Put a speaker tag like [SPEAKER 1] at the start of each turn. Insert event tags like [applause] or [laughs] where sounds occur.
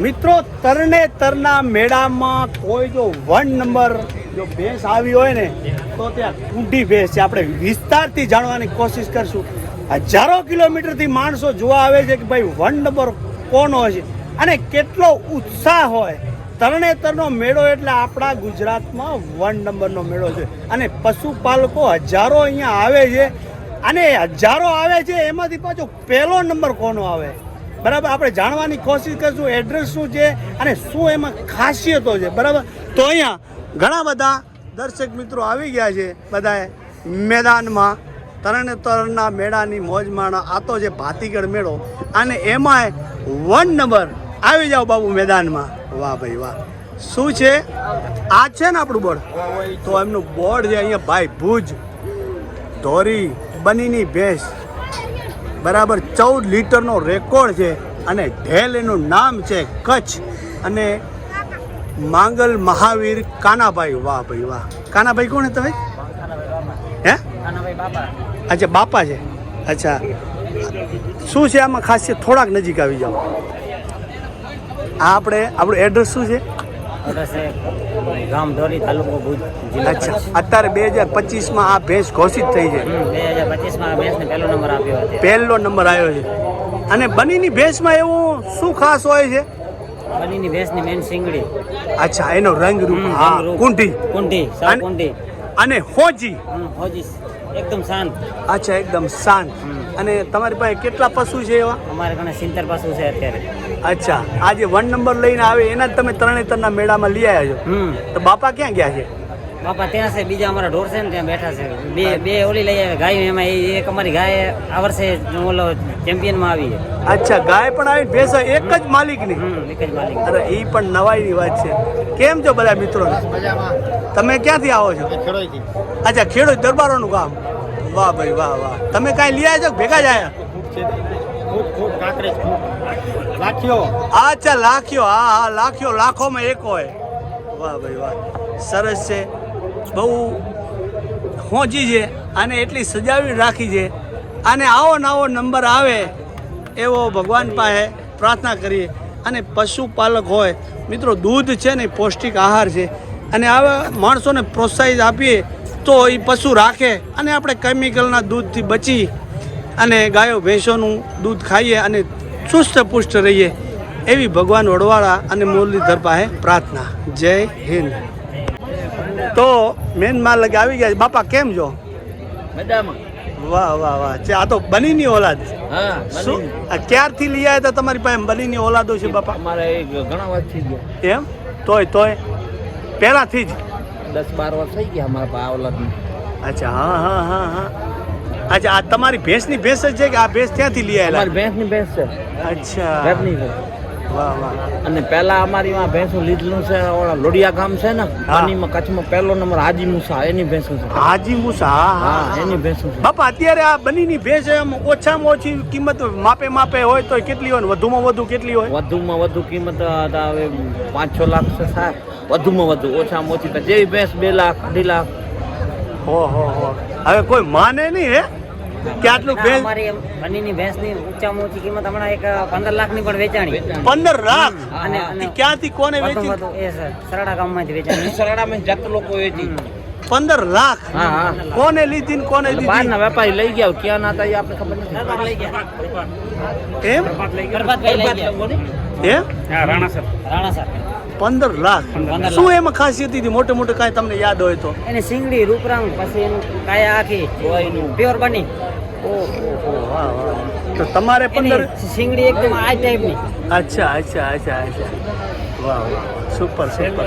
[SPEAKER 1] મિત્રો તરણેતરના મેળામાં કોઈ જો વન નંબર જો ભેંસ આવી હોય ને, તો ત્યાં ઊંડી ભેંસ છે. આપણે વિસ્તારથી જાણવાની કોશિશ કરશું. હજારો કિલોમીટરથી માણસો જોવા આવે છે કે ભાઈ વન નંબર કોણ હોય છે અને કેટલો ઉત્સાહ હોય. તરણેતરનો મેળો એટલે આપણા ગુજરાતમાં વન નંબરનો મેળો છે. અને પશુપાલકો હજારો અહીંયા આવે છે. અને હજારો આવે છે, એમાંથી પાછો પહેલો નંબર કોનો આવે? બરાબર? આપણે જાણવાની કોશિશ કરીશું એડ્રેસ શું છે અને શું એમાં ખાસિયતો છે, બરાબર? તો અહીંયા ઘણા બધા દર્શક મિત્રો આવી ગયા છે, બધાએ મેદાનમાં, તરણેતરના મેળાની મોજ આતો છે ભાતીગઢ મેળો, અને એમાંય વન નંબર આવી જાઓ બાબુ મેદાનમાં. વાહ ભાઈ વાહ. શું છે? આ છે ને આપણું બોર્ડ? તો એમનું બોર્ડ છે અહીંયા ભાઈ ભુજ. ધોરી બનીની ભેંસ. બરાબર ચૌદ લીટરનો રેકોર્ડ છે અને ઢેલ એનું નામ છે કચ્છ. અને માંગલ મહાવીર કાનાભાઈ. વાહ ભાઈ વાહ. કાનાભાઈ કોણ તમે હે? અચ્છા, બાપા છે. અચ્છા. શું છે આમાં ખાસિયત? થોડાક નજીક આવી જાઓ. આ આપણે, આપણું એડ્રેસ શું છે?
[SPEAKER 2] ગામ ધોરી તાલુકો ભુજ
[SPEAKER 1] અચ્છા. અત્યારે બે હજાર પચીસમાં આ ભેંસ ઘોષિત થઈ છે.
[SPEAKER 2] બે હજાર પચીસમાં બેસને પહેલો નંબર આપ્યો હતો.
[SPEAKER 1] પહેલો નંબર આવ્યો છે. અને બનીની ભેંસમાં એવું શું ખાસ હોય છે?
[SPEAKER 2] બનીની ભેંસની મેન સિંગડી
[SPEAKER 1] અચ્છા એનો રંગ રૂપ. હા. કુંઠી.
[SPEAKER 2] કુંઠી કુંઠી.
[SPEAKER 1] અને હોજી.
[SPEAKER 2] હોજી એકદમ શાંત
[SPEAKER 1] અચ્છા એકદમ શાંત અને તમારી પાસે કેટલા પશુ છે એવા?
[SPEAKER 2] અમારે ઘણા સિત્તેર પશુ છે અત્યારે.
[SPEAKER 1] અચ્છા આ જે વન નંબર લઈને આવે એના જ તમે તરણેતરના મેળામાં લઈ આવ્યા છો? તો બાપા ક્યાં ગયા છે?
[SPEAKER 2] બાપા ત્યાં છે બીજા અમારા ઢોર છે ને ત્યાં બેઠા છે. બે બે ઓલી લઈ આવે ગાય એમાં એ- એક અમારી ગાય આ વર્ષે ઓલો ચેમ્પિયનમાં આવી
[SPEAKER 1] અચ્છા ગાય પણ આવી ભેંસ એક જ માલિકની?
[SPEAKER 2] એક જ માલિક
[SPEAKER 1] અરે એ પણ નવાઈની વાત છે. કેમ છો બધા મિત્રો? તમે ક્યાંથી આવો છો? અચ્છા ખેડૂત દરબારોનું કામ વાહ ભાઈ વાહ વાહ. તમે કાંઈ લઈ આવ્યા છો ભેગા જ આવ્યા અચ્છા લાખ્યો હા હા લાખ્યો લાખોમાં એક હોય. વાહ ભાઈ, વાહ. સરસ છે. બહુ પહોંચી છે અને એટલી સજાવી રાખી છે. અને આવો નવો નંબર આવે એવો ભગવાન પાસે પ્રાર્થના કરીએ. અને પશુપાલક હોય, મિત્રો, દૂધ છે ને પૌષ્ટિક આહાર છે. અને આવા માણસોને પ્રોત્સાહિત આપીએ તો એ પશુ રાખે અને આપણે કેમિકલના દૂધથી બચી અને ગાયો ભેંસોનું દૂધ ખાઈએ અને ચુસ્ત પુષ્ટ રહીએ એવી ભગવાન વડવાળા અને મુરલીધર પાસે પ્રાર્થના. જય હિન્દ. તો મેન માલ લગે આવી ગયા. બાપા કેમ
[SPEAKER 2] બધામાં
[SPEAKER 1] વાહ વાહ વાહ. છે આ તો બનીની ઓલાદ.
[SPEAKER 2] હા
[SPEAKER 1] શું? ક્યારથી લઈ આવ્યા હતા તમારી પાસે? બનીની ઓલાદો છે બાપા.
[SPEAKER 2] અમારે ઘણા વર્ષ થઈ ગયા.
[SPEAKER 1] એમ? તોય તોય. પહેલાથી જ.
[SPEAKER 2] દસ બાર વર્ષ થઈ ગયા અમારા પાસે ઓલાદનું
[SPEAKER 1] અચ્છા હા હા હા હા. અચ્છા આ તમારી ભેંસની ભેંસ જ છે કે આ ભેંસ ત્યાંથી લઈ આવેલા
[SPEAKER 2] અમારી ભેંસની ભેંસ છે.
[SPEAKER 1] અચ્છા.
[SPEAKER 2] ભેંસની છે.
[SPEAKER 1] વાહ વાહ.
[SPEAKER 2] અને પહેલા અમારી માં ભેંસો લીધેલું છે ઓલા લોડિયા ગામ છે ને. પાણીમાં કચ્છમાં પહેલો નંબર હાજી મુસા એની ભેંસો છે.
[SPEAKER 1] હાજી મુસા હા
[SPEAKER 2] એની ભેંસો છે.
[SPEAKER 1] બાપા અત્યારે આ બનીની ભેંસ એમ ઓછામાં ઓછી કિંમત માપે માપે હોય તો કેટલી હોય વધુમાં વધુ કેટલી હોય?
[SPEAKER 2] વધુમાં વધુ કિંમત હવે પાંચ છ લાખ છે થાય વધુમાં વધુ ઓછામાં ઓછી. જેવી ભેંસ બે લાખ અઢી લાખ.
[SPEAKER 1] હો હો હો. હવે કોઈ માને નહીં હે? કે આટલું ભેંસ?
[SPEAKER 2] અમારી બનીની ભેંસની ઊંચામાં ઊંચી કિંમત હમણાં એક પંદર લાખની પણ વેચાણી.
[SPEAKER 1] પંદર લાખ?
[SPEAKER 2] અને
[SPEAKER 1] ક્યાંથી કોને વેચી?
[SPEAKER 2] એ સર સરડા ગામમાંથી વેચાણી. [laughs] સરડામાં જત લોકો વેચી.
[SPEAKER 1] પંદર લાખ? કોને લીધી ને કોને
[SPEAKER 2] લીધી?
[SPEAKER 1] દીધી
[SPEAKER 2] ના વેપારી લઈ ગયા ક્યાં ના હતા એ આપણે ખબર નથી. લઈ ગયા.
[SPEAKER 1] એમ?
[SPEAKER 2] ગરબાતભાઈ લઈ ગયા.
[SPEAKER 1] એમ?
[SPEAKER 2] રાણા સર. રાણા સર.
[SPEAKER 1] પંદર લાખ. શું એમાં ખાસિયત હતી? મોટે મોટે કાંઈ તમને યાદ હોય તો.
[SPEAKER 2] એને સિંગડી રૂપરામ પછી એનું કાયા આખી પ્યોર બની.
[SPEAKER 1] ઓહો વાહ વાહ. તો તમારે પંદર
[SPEAKER 2] સિંગડી એકદમ આ ટાઈપની
[SPEAKER 1] અચ્છા અચ્છા અચ્છા અચ્છા. વાહ વાહ સુપર સુપર